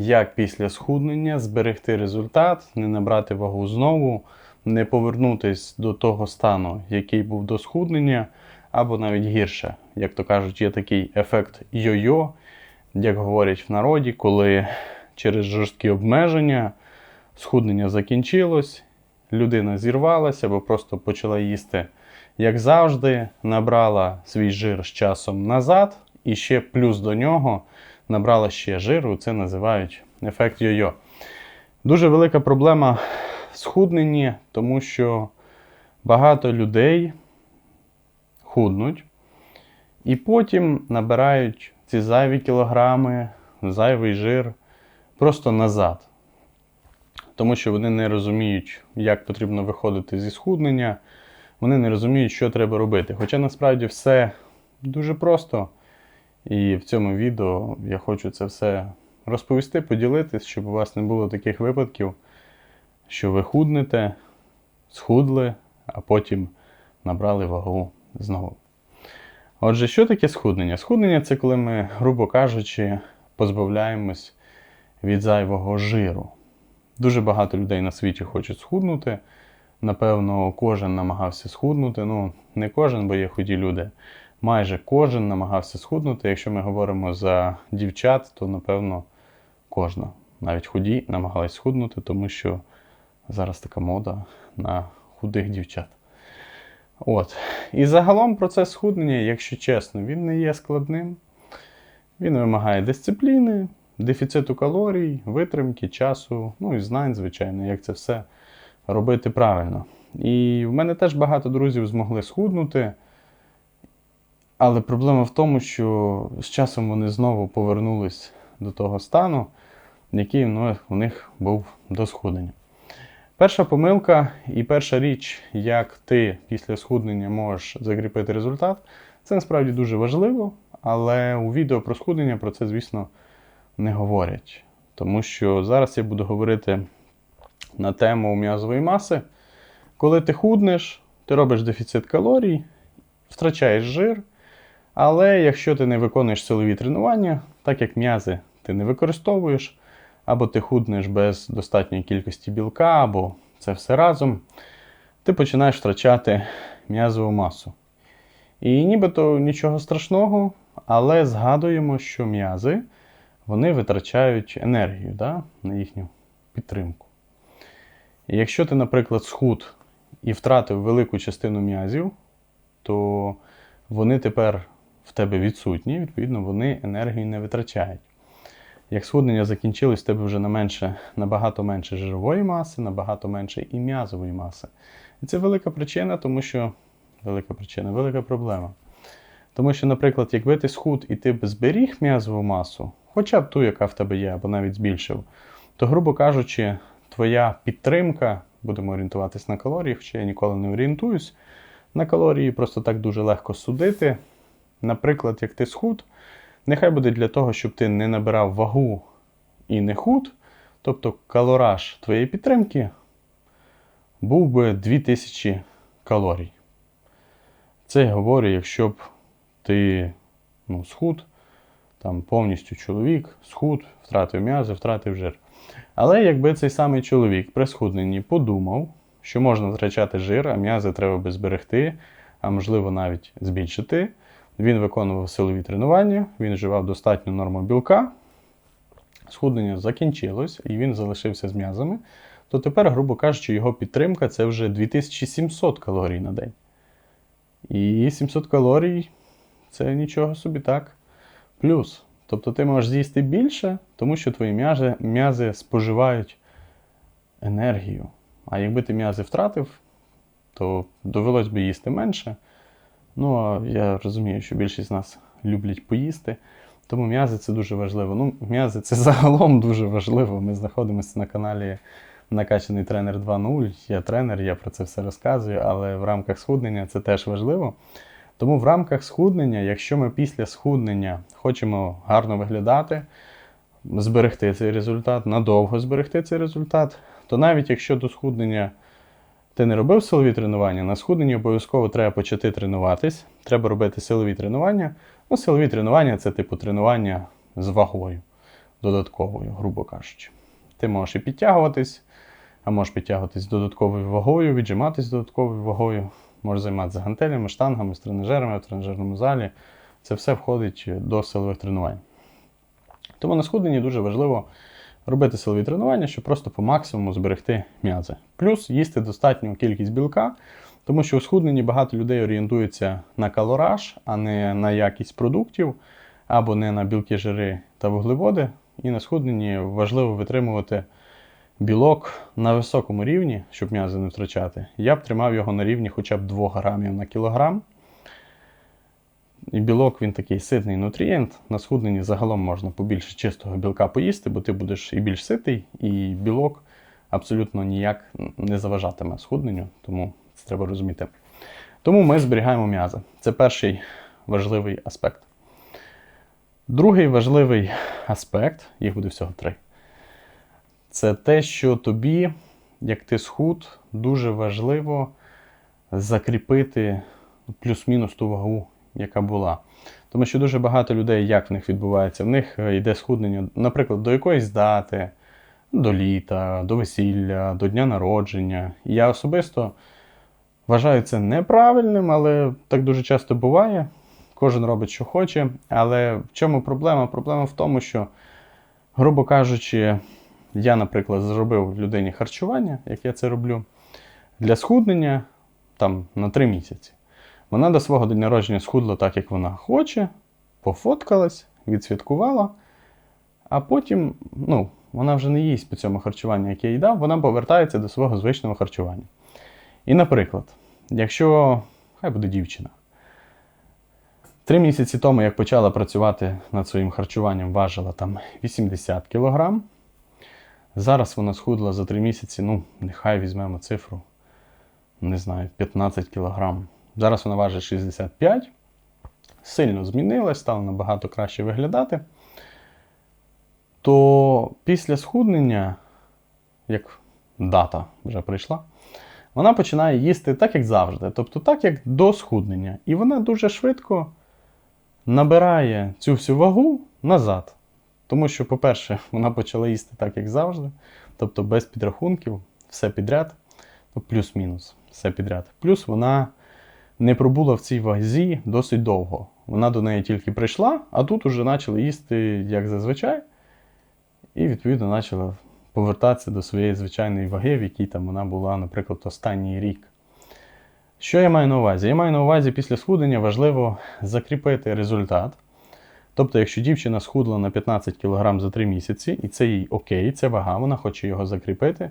як після схуднення зберегти результат, не набрати вагу знову, не повернутись до того стану, який був до схуднення, або навіть гірше. Як то кажуть, є такий ефект йо-йо, як говорять в народі, коли через жорсткі обмеження схуднення закінчилось, людина зірвалася або просто почала їсти, як завжди, набрала свій жир з часом назад, і ще плюс до нього набрала ще жиру. Це називають ефект йо-йо. Дуже велика проблема в схудненні, тому що багато людей худнуть і потім набирають ці зайві кілограми, зайвий жир просто назад. Тому що вони не розуміють, як потрібно виходити зі схуднення, вони не розуміють, що треба робити. Хоча насправді все дуже просто. І в цьому відео я хочу це все розповісти, поділитись, щоб у вас не було таких випадків, що ви худнете, схудли, а потім набрали вагу знову. Отже, що таке схуднення? Схуднення це коли ми, грубо кажучи, позбавляємось від зайвого жиру. Дуже багато людей на світі хочуть схуднути. Напевно, кожен намагався схуднути. Ну, не кожен, бо є худі люди. Майже кожен намагався схуднути. Якщо ми говоримо за дівчат, то напевно кожна. Навіть худі намагались схуднути, тому що зараз така мода на худих дівчат. От. І загалом процес схуднення, якщо чесно, він не є складним. Він вимагає дисципліни, дефіциту калорій, витримки, часу, ну і знань, звичайно, як це все робити правильно. І в мене теж багато друзів змогли схуднути. Але проблема в тому, що з часом вони знову повернулись до того стану, який ну, у них був до схуднення. Перша помилка і перша річ, як ти після схуднення можеш закріпити результат, це насправді дуже важливо, але у відео про схуднення про це, звісно, не говорять. Тому що зараз я буду говорити на тему м'язової маси. Коли ти худнеш, ти робиш дефіцит калорій, втрачаєш жир. Але якщо ти не виконуєш силові тренування, так як м'язи ти не використовуєш, або ти худнеш без достатньої кількості білка, або це все разом, ти починаєш втрачати м'язову масу. І нібито нічого страшного, але згадуємо, що м'язи вони витрачають енергію да, на їхню підтримку. І якщо ти, наприклад, схуд і втратив велику частину м'язів, то вони тепер в тебе відсутні, відповідно, вони енергію не витрачають. Як схуднення закінчилось, в тебе вже на менше, набагато менше жирової маси, набагато менше і м'язової маси. І це велика причина, тому що велика причина, велика проблема. Тому що, наприклад, якби ти схуд і ти б зберіг м'язову масу, хоча б ту, яка в тебе є, або навіть збільшив, то, грубо кажучи, твоя підтримка, будемо орієнтуватись на калорії, хоча я ніколи не орієнтуюсь на калорії, просто так дуже легко судити. Наприклад, як ти схуд, нехай буде для того, щоб ти не набирав вагу і не худ, тобто калораж твоєї підтримки був би 2000 калорій. Це я говорю, якщо б ти ну, схуд, там повністю чоловік, схуд, втратив м'язи, втратив жир. Але якби цей самий чоловік при схудненні подумав, що можна втрачати жир, а м'язи треба би зберегти, а можливо навіть збільшити. Він виконував силові тренування, він вживав достатню норму білка, схуднення закінчилось і він залишився з м'язами, то тепер, грубо кажучи, його підтримка це вже 2700 калорій на день. І 700 калорій це нічого собі так. Плюс. Тобто ти можеш з'їсти більше, тому що твої м'язи, м'язи споживають енергію. А якби ти м'язи втратив, то довелось би їсти менше. Ну, а я розумію, що більшість з нас люблять поїсти, тому м'язи це дуже важливо. Ну, м'язи це загалом дуже важливо. Ми знаходимося на каналі Накачаний тренер 2.0. Я тренер, я про це все розказую, але в рамках схуднення це теж важливо. Тому в рамках схуднення, якщо ми після схуднення хочемо гарно виглядати, зберегти цей результат, надовго зберегти цей результат, то навіть якщо до схуднення ти не робив силові тренування, на схудненні обов'язково треба почати тренуватись. Треба робити силові тренування. Ну, силові тренування це типу тренування з вагою. додатковою, грубо кажучи. Ти можеш і підтягуватись, а можеш підтягуватись додатковою вагою, віджиматись додатковою вагою, можеш займатися гантелями, штангами, з тренажерами в тренажерному залі. Це все входить до силових тренувань. Тому на схудненні дуже важливо робити силові тренування, щоб просто по максимуму зберегти м'язи. Плюс їсти достатню кількість білка, тому що у схудненні багато людей орієнтуються на калораж, а не на якість продуктів, або не на білки, жири та вуглеводи. І на схудненні важливо витримувати білок на високому рівні, щоб м'язи не втрачати. Я б тримав його на рівні хоча б 2 грамів на кілограм. Білок він такий ситний нутрієнт. На схудненні загалом можна побільше чистого білка поїсти, бо ти будеш і більш ситий, і білок абсолютно ніяк не заважатиме схудненню, тому це треба розуміти. Тому ми зберігаємо м'язи. Це перший важливий аспект. Другий важливий аспект, їх буде всього три. Це те, що тобі, як ти схуд, дуже важливо закріпити плюс-мінус ту вагу, яка була. Тому що дуже багато людей, як в них відбувається, в них е, йде схуднення, наприклад, до якоїсь дати, до літа, до весілля, до дня народження. І я особисто вважаю це неправильним, але так дуже часто буває. Кожен робить, що хоче. Але в чому проблема? Проблема в тому, що, грубо кажучи, я, наприклад, зробив людині харчування, як я це роблю, для схуднення там на 3 місяці. Вона до свого дня народження схудла так, як вона хоче, пофоткалась, відсвяткувала, а потім, ну, вона вже не їсть по цьому харчуванню, яке їй дав, вона повертається до свого звичного харчування. І, наприклад, якщо хай буде дівчина, три місяці тому, як почала працювати над своїм харчуванням, важила там 80 кг. Зараз вона схудла за три місяці, ну, нехай візьмемо цифру, не знаю, 15 кг. Зараз вона важить 65, сильно змінилась, стала набагато краще виглядати. То після схуднення, як дата вже прийшла, вона починає їсти так, як завжди. Тобто так, як до схуднення. І вона дуже швидко набирає цю всю вагу назад. Тому що, по-перше, вона почала їсти так, як завжди. Тобто без підрахунків, все підряд, ну, плюс-мінус, все підряд. Плюс вона не пробула в цій вазі досить довго. Вона до неї тільки прийшла, а тут уже почала їсти, як зазвичай, і, відповідно, почала повертатися до своєї звичайної ваги, в якій там вона була, наприклад, останній рік. Що я маю на увазі? Я маю на увазі після схудення важливо закріпити результат. Тобто, якщо дівчина схудла на 15 кг за 3 місяці, і це їй окей, це вага, вона хоче його закріпити,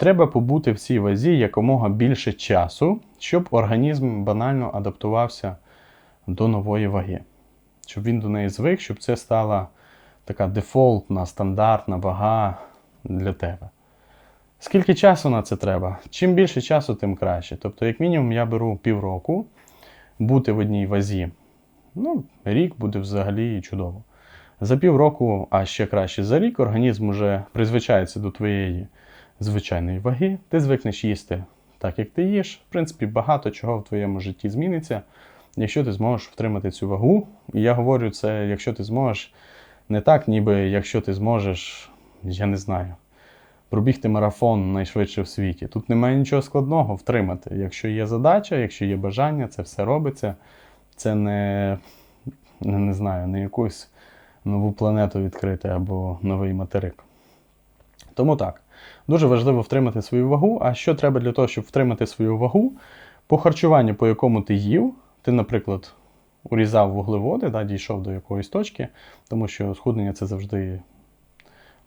треба побути в цій вазі якомога більше часу, щоб організм банально адаптувався до нової ваги. Щоб він до неї звик, щоб це стала така дефолтна, стандартна вага для тебе. Скільки часу на це треба? Чим більше часу, тим краще. Тобто, як мінімум, я беру півроку бути в одній вазі. Ну, рік буде взагалі чудово. За півроку, а ще краще за рік, організм уже призвичається до твоєї звичайної ваги. Ти звикнеш їсти так, як ти їш. В принципі, багато чого в твоєму житті зміниться, якщо ти зможеш втримати цю вагу. І я говорю це, якщо ти зможеш, не так, ніби якщо ти зможеш, я не знаю, пробігти марафон найшвидше в світі. Тут немає нічого складного втримати. Якщо є задача, якщо є бажання, це все робиться. Це не, не, знаю, не якусь нову планету відкрити або новий материк. Тому так, дуже важливо втримати свою вагу. А що треба для того, щоб втримати свою вагу? По харчуванню, по якому ти їв, ти, наприклад, урізав вуглеводи, да, дійшов до якоїсь точки, тому що схуднення це завжди,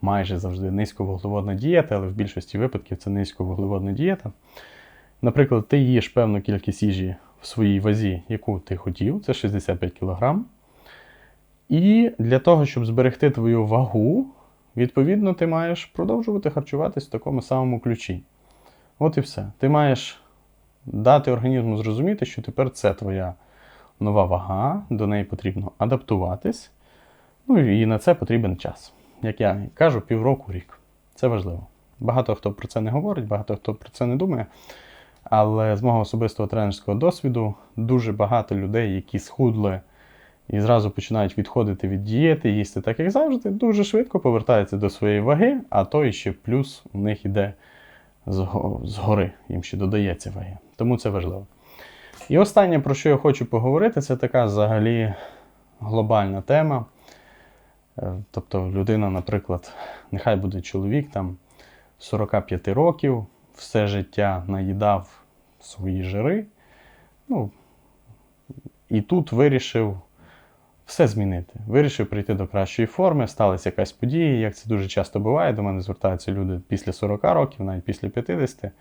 майже завжди низьковуглеводна дієта, але в більшості випадків це низьковуглеводна дієта. Наприклад, ти їш певну кількість їжі в своїй вазі, яку ти хотів, це 65 кг. І для того, щоб зберегти твою вагу, відповідно, ти маєш продовжувати харчуватись в такому самому ключі. От і все. Ти маєш дати організму зрозуміти, що тепер це твоя нова вага, до неї потрібно адаптуватись. Ну і на це потрібен час. Як я кажу, півроку рік. Це важливо. Багато хто про це не говорить, багато хто про це не думає. Але з мого особистого тренерського досвіду дуже багато людей, які схудли і зразу починають відходити від дієти, їсти так, як завжди, дуже швидко повертаються до своєї ваги, а то і ще плюс у них зго- згори, їм ще додається ваги. Тому це важливо. І останнє, про що я хочу поговорити, це така взагалі глобальна тема. Е, Тобто людина, наприклад, нехай буде чоловік там 45 років, все життя наїдав свої жири. Ну, і тут вирішив все змінити. Вирішив прийти до кращої форми, сталася якась подія, як це дуже часто буває. До мене звертаються люди після 40 років, навіть після 50.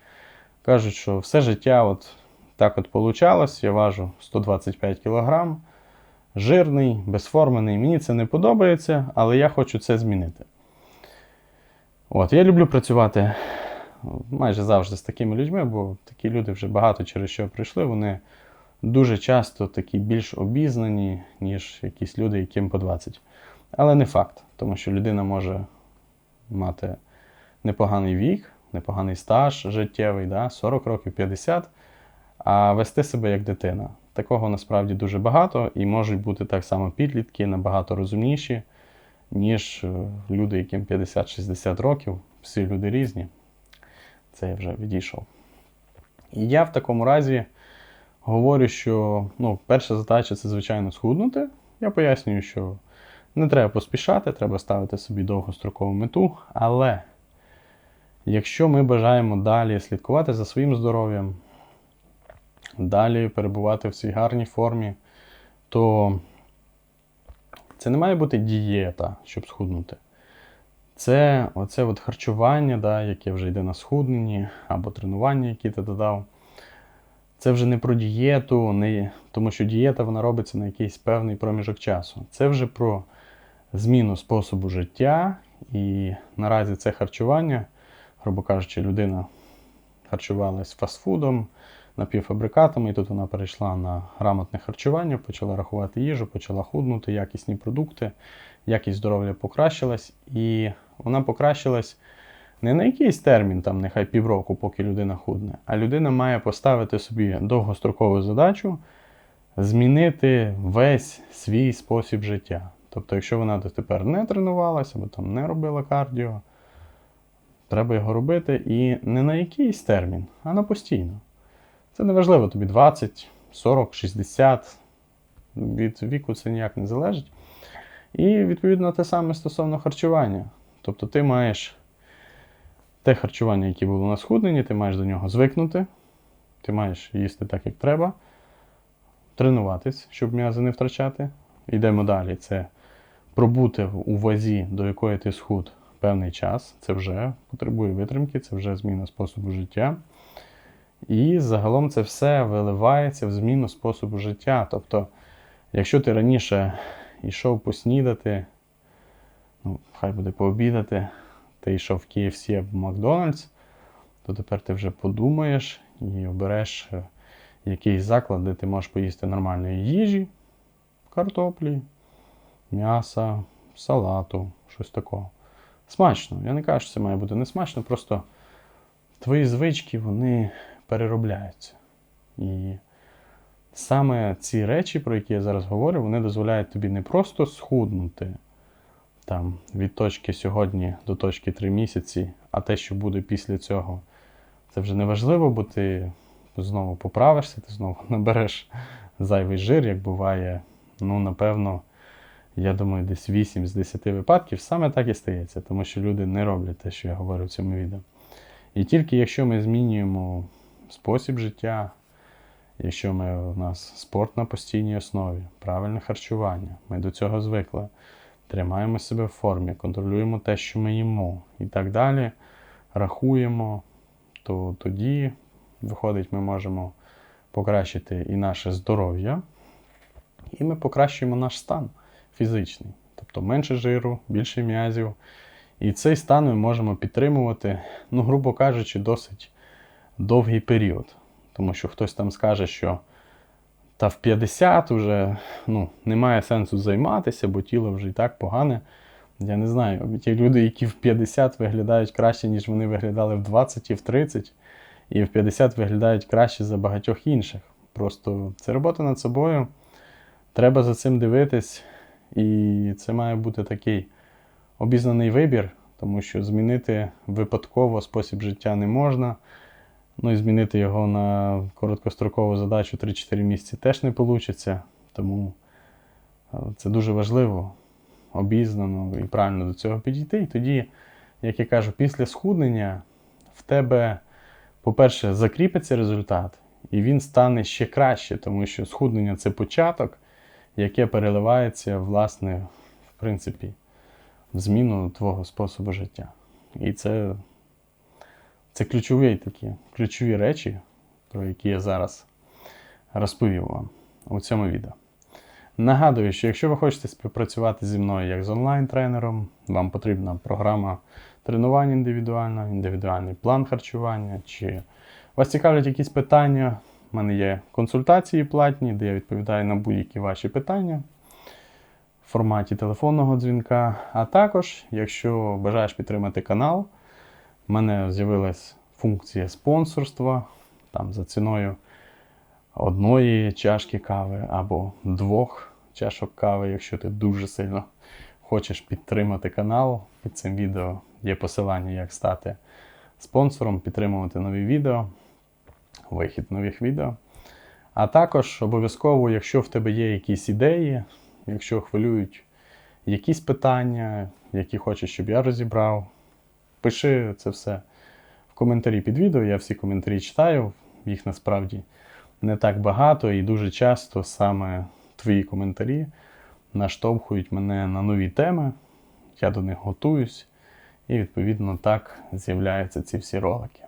Кажуть, що все життя от так от получалось, я важу 125 кг, жирний, безформений. Мені це не подобається, але я хочу це змінити. От, я люблю працювати майже завжди з такими людьми, бо такі люди вже багато через що прийшли. Вони дуже часто такі більш обізнані, ніж якісь люди, яким по 20. Але не факт, тому що людина може мати непоганий вік, непоганий стаж життєвий, да, 40 років, 50, а вести себе як дитина. Такого насправді дуже багато, і можуть бути так само підлітки набагато розумніші, ніж е, люди, яким 50-60 років. Всі люди різні. Це я вже відійшов. І я в такому разі говорю, що ну, перша задача це, звичайно, схуднути. Я пояснюю, що не треба поспішати, треба ставити собі довгострокову мету. Але якщо ми бажаємо далі слідкувати за своїм здоров'ям, далі перебувати в цій гарній формі, то це не має бути дієта, щоб схуднути. Це оце от харчування, да, яке вже йде на схудненні, або тренування, які ти додав. Це вже не про дієту, не, тому що дієта вона робиться на якийсь певний проміжок часу. Це вже про зміну способу життя. І наразі це харчування, грубо кажучи, людина харчувалась фастфудом, напівфабрикатами, і тут вона перейшла на грамотне харчування, почала рахувати їжу, почала худнути, якісні продукти, якість здоров'я покращилась, і вона покращилась не на якийсь термін, там нехай півроку, поки людина худне, а людина має поставити собі довгострокову задачу змінити весь свій спосіб життя. Тобто, якщо вона дотепер не тренувалася або там не робила кардіо, треба його робити і не на якийсь термін, а на постійно. Це не важливо тобі 20, 40, 60. Від віку це ніяк не залежить. І відповідно те саме стосовно харчування. Тобто ти маєш те харчування, яке було на схудненні, ти маєш до нього звикнути, ти маєш їсти так, як треба, тренуватись, щоб м'язи не втрачати. Йдемо далі. Це пробути у вазі, до якої ти схуд певний час. Це вже потребує витримки, це вже зміна способу життя. І загалом це все виливається в зміну способу життя. Тобто, якщо ти раніше йшов поснідати, ну, хай буде пообідати, ти йшов в KFC або Макдональдс, то тепер ти вже подумаєш і обереш е, якийсь заклад, де ти можеш поїсти нормальної їжі, картоплі, м'яса, салату, щось такого. Смачно. Я не кажу, що це має бути не смачно, просто твої звички вони переробляються. І саме ці речі, про які я зараз говорю, вони дозволяють тобі не просто схуднути там, від точки сьогодні до точки 3 місяці, а те, що буде після цього, це вже не важливо, бо ти знову поправишся, ти знову набереш зайвий жир, як буває, ну, напевно, я думаю, десь 8 з 10 випадків саме так і стається, тому що люди не роблять те, що я говорю в цьому відео. І тільки якщо ми змінюємо спосіб життя, якщо ми, у нас спорт на постійній основі, правильне харчування, ми до цього звикли, тримаємо себе в формі, контролюємо те, що ми їмо і так далі, рахуємо, то тоді, виходить, ми можемо покращити і наше здоров'я, і ми покращуємо наш стан фізичний. Тобто менше жиру, більше м'язів. І цей стан ми можемо підтримувати, ну, грубо кажучи, досить довгий період. Тому що хтось там скаже, що та в 50 вже ну, немає сенсу займатися, бо тіло вже і так погане. Я не знаю, ті люди, які в 50 виглядають краще, ніж вони виглядали в 20 і в 30, і в 50 виглядають краще за багатьох інших. Просто це робота над собою. Треба за цим дивитись, і це має бути такий обізнаний вибір, тому що змінити випадково спосіб життя не можна. Ну і змінити його на короткострокову задачу 3-4 місяці теж не вийде. Тому е, це дуже важливо обізнано і правильно до цього підійти. І тоді, як я кажу, після схуднення в тебе, по-перше, закріпиться результат, і він стане ще краще, тому що схуднення це початок, яке переливається, власне, в принципі, в зміну твого способу життя. І це, це ключові такі ключові речі, про які я зараз розповів вам у цьому відео. Нагадую, що якщо ви хочете співпрацювати зі мною як з онлайн-тренером, вам потрібна програма тренувань індивідуально, індивідуальний план харчування, чи вас цікавлять якісь питання, у мене є консультації платні, де я відповідаю на будь-які ваші питання в форматі телефонного дзвінка. А також, якщо бажаєш підтримати канал, в мене з'явилась функція спонсорства там за ціною одної чашки кави або двох чашок кави, якщо ти дуже сильно хочеш підтримати канал. Під цим відео є посилання, як стати спонсором, підтримувати нові відео, вихід нових відео. А також обов'язково, якщо в тебе є якісь ідеї, якщо хвилюють якісь питання, які хочеш, щоб я розібрав, пиши це все в коментарі під відео. Я всі коментарі читаю, їх насправді не так багато, і дуже часто саме твої коментарі наштовхують мене на нові теми. Я до них готуюсь, і відповідно так з'являються ці всі ролики.